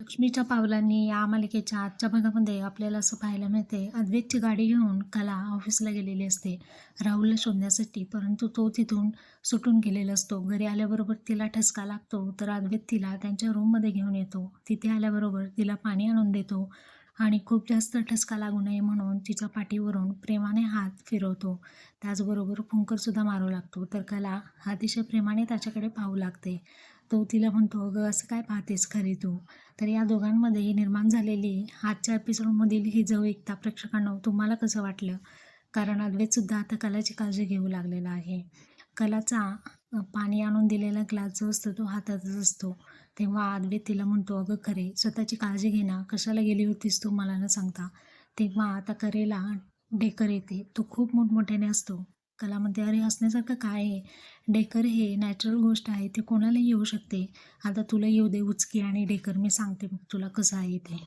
लक्ष्मीच्या पावलांनी या मालिकेच्या आजच्या भागामध्ये आपल्याला असं पाहायला मिळते. अद्वैतची गाडी घेऊन कला ऑफिसला गेलेली असते. राहुलला शोधण्यासाठी परंतु तो तिथून सुटून गेलेला असतो. घरी आल्याबरोबर तिला ठसका लागतो तर अद्वैत तिला त्यांच्या रूममध्ये घेऊन येतो. तिथे आल्याबरोबर तिला पाणी आणून देतो आणि खूप जास्त ठसका लागू नये म्हणून तिच्या पाठीवरून प्रेमाने हात फिरवतो. त्याचबरोबर फुंकरसुद्धा मारू लागतो तर कला अतिशय प्रेमाने त्याच्याकडे पाहू लागते. तो तिला म्हणतो अगं असं काय पाहतेस खरी तू? तर या दोघांमध्ये निर्माण झालेली आजच्या एपिसोडमधील ही जवळीकता प्रेक्षकांना तुम्हाला कसं वाटलं? कारण अद्वैतसुद्धा आता कलाची काळजी घेऊ लागलेला आहे. कलाचा पाणी आणून दिलेला ग्लास जो असतो तो हातातच असतो. तेव्हा अद्वैत तिला म्हणतो अगं खरे स्वतःची काळजी घेणं कशाला गेली होतीस तू मला न सांगता? तेव्हा आता करेला डेकर येते तो खूप मोठमोठ्याने असतो. कला म्हणते अरे हसण्यासारखं काय आहे? डेकर हे नॅचरल गोष्ट आहे ते कोणालाही येऊ शकते. आता तुला येऊ दे उचकी आणि डेकर मी सांगते मग तुला कसं आहे ते.